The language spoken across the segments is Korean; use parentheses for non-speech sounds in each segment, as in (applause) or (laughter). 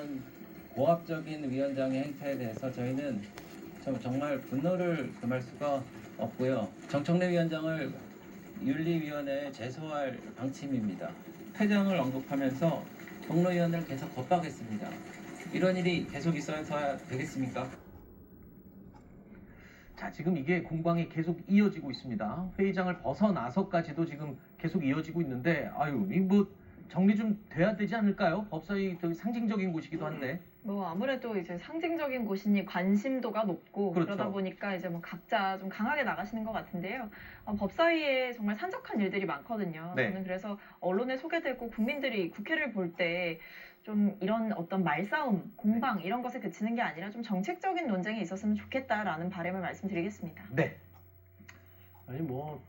이런 고압적인 위원장의 행태에 대해서 저희는 정- 정말 분노를 금할 수가 없고요. 정청래 위원장을 윤리위원회에 제소할 방침입니다. 회장을 언급하면서 공로위원을 계속 겁박했습니다. 이런 일이 계속 있어야 되겠습니까? 자, 지금 이게 공방이 계속 이어지고 있습니다. 회의장을 벗어나서까지도 지금 계속 이어지고 있는데, 아유, 이뭐 정리 좀 돼야 되지 않을까요? 법사위 되게 상징적인 곳이기도 한데. 뭐 아무래도 이제 상징적인 곳이니 관심도가 높고 그 그렇죠. 러다 보니까 이제 뭐 각자 좀 강하게 나가시는 것 같은데요. 어, 법사위에 정말 산적한 일들이 많거든요. 네. 저는 그래서 언론에 소개되고 국민들이 국회를 볼 때 좀 이런 어떤 말싸움, 공방 네. 이런 것에 그치는 게 아니라 좀 정책적인 논쟁이 있었으면 좋겠다라는 바람을 말씀드리겠습니다. 네. 아니 뭐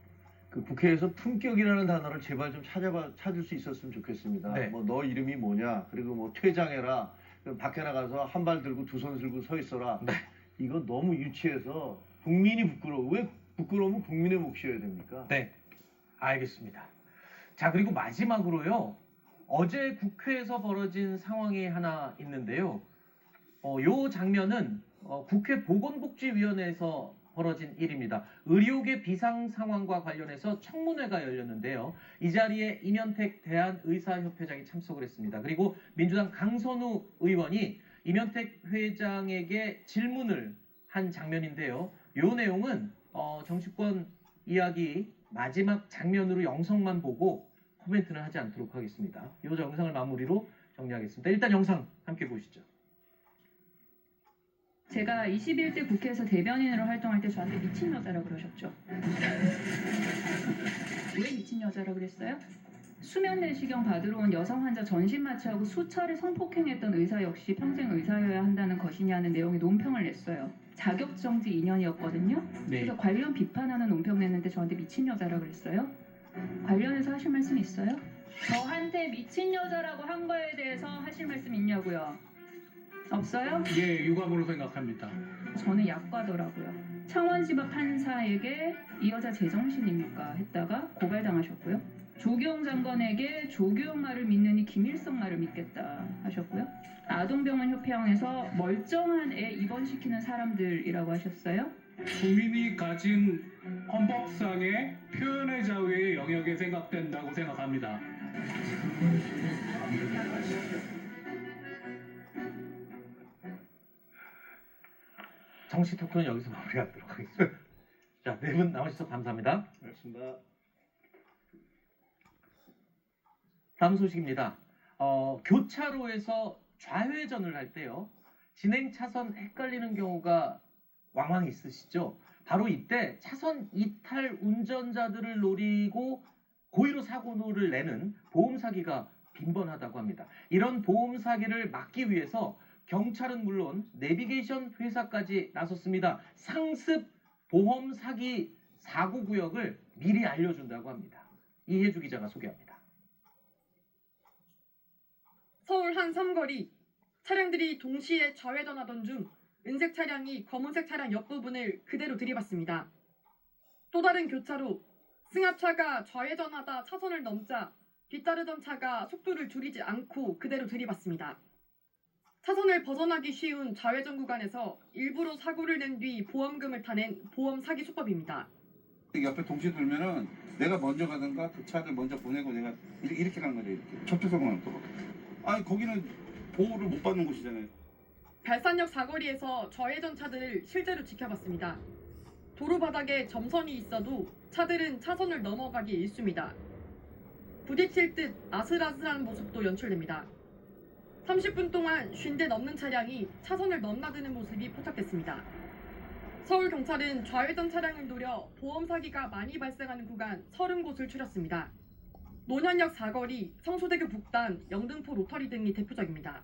그 국회에서 품격이라는 단어를 제발 좀 찾아봐 찾을 수 있었으면 좋겠습니다. 네. 뭐너 이름이 뭐냐 그리고 뭐 퇴장해라 밖에 나가서 한 발 들고 두 손 들고 서 있어라. 네. 이거 너무 유치해서 국민이 부끄러워. 왜 부끄러우면 국민의 몫이어야 됩니까? 네. 알겠습니다. 자, 그리고 마지막으로요. 어제 국회에서 벌어진 상황이 하나 있는데요. 어, 요 장면은 어, 국회 보건복지위원회에서 벌어진 일입니다. 의료계 비상 상황과 관련해서 청문회가 열렸는데요. 이 자리에 이면택 대한의사협회장이 참석을 했습니다. 그리고 민주당 강선우 의원이 이면택 회장에게 질문을 한 장면인데요. 요 내용은 어, 정치권 이야기 마지막 장면으로 영상만 보고 코멘트는 하지 않도록 하겠습니다. 이 영상을 마무리로 정리하겠습니다. 일단 영상 함께 보시죠. 제가 21대 국회에서 대변인으로 활동할 때 저한테 미친 여자라 그러셨죠. 왜 미친 여자라 그랬어요? 수면 내시경 받으러 온 여성 환자 전신 마취하고 수차례 성폭행했던 의사 역시 평생 의사여야 한다는 것이냐는 내용의 논평을 냈어요. 자격정지 2년이었거든요. 그래서 관련 비판하는 논평 냈는데 저한테 미친 여자라 그랬어요. 관련해서 하실 말씀 있어요? 저한테 미친 여자라고 한 거에 대해서 하실 말씀 있냐고요? 없어요? 예, 유감으로 생각합니다. 저는 약과더라고요. 창원지법 판사에게 이 여자 제정신입니까? 했다가 고발당하셨고요. 조경 장관에게 조교영 말을 믿느니 김일성 말을 믿겠다 하셨고요. 아동병원 협회원에서 멀쩡한 애 입원시키는 사람들이라고 하셨어요. 국민이 가진 헌법상의 표현의 자유의 영역에 생각된다고 생각합니다. 정치 토크는 여기서 (laughs) 마무리하도록 하겠습니다. 자, 네 분 나와주셔서 감사합니다. 그렇습니다. 다음 소식입니다. 어, 교차로에서 좌회전을 할 때요. 진행 차선 헷갈리는 경우가 왕왕 있으시죠? 바로 이때 차선 이탈 운전자들을 노리고 고의로 사고를 내는 보험 사기가 빈번하다고 합니다. 이런 보험 사기를 막기 위해서 경찰은 물론 내비게이션 회사까지 나섰습니다. 상습 보험 사기 사고 구역을 미리 알려준다고 합니다. 이혜주 기자가 소개합니다. 서울 한 삼거리 차량들이 동시에 좌회전하던 중 은색 차량이 검은색 차량 옆부분을 그대로 들이받습니다. 또 다른 교차로 승합차가 좌회전하다 차선을 넘자 뒤따르던 차가 속도를 줄이지 않고 그대로 들이받습니다. 차선을 벗어나기 쉬운 좌회전 구간에서 일부러 사고를 낸 뒤 보험금을 타낸 보험 사기 수법입니다. 옆에 동시에 돌면은 내가 먼저 가든가 그 차를 먼저 보내고 내가 이렇게, 이렇게 간 거죠 이렇게 접촉사고는 없도록 아니 거기는 보호를 못 받는 곳이잖아요 발산역 사거리에서 좌회전 차들을 실제로 지켜봤습니다. 도로 바닥에 점선이 있어도 차들은 차선을 넘어가기 일쑤입니다. 부딪힐 듯 아슬아슬한 모습도 연출됩니다. 30분 동안 쉰대 넘는 차량이 차선을 넘나드는 모습이 포착됐습니다. 서울경찰은 좌회전 차량을 노려 보험 사기가 많이 발생하는 구간 30곳을 추렸습니다. 노년역 사거리, 성수대교 북단, 영등포 로터리 등이 대표적입니다.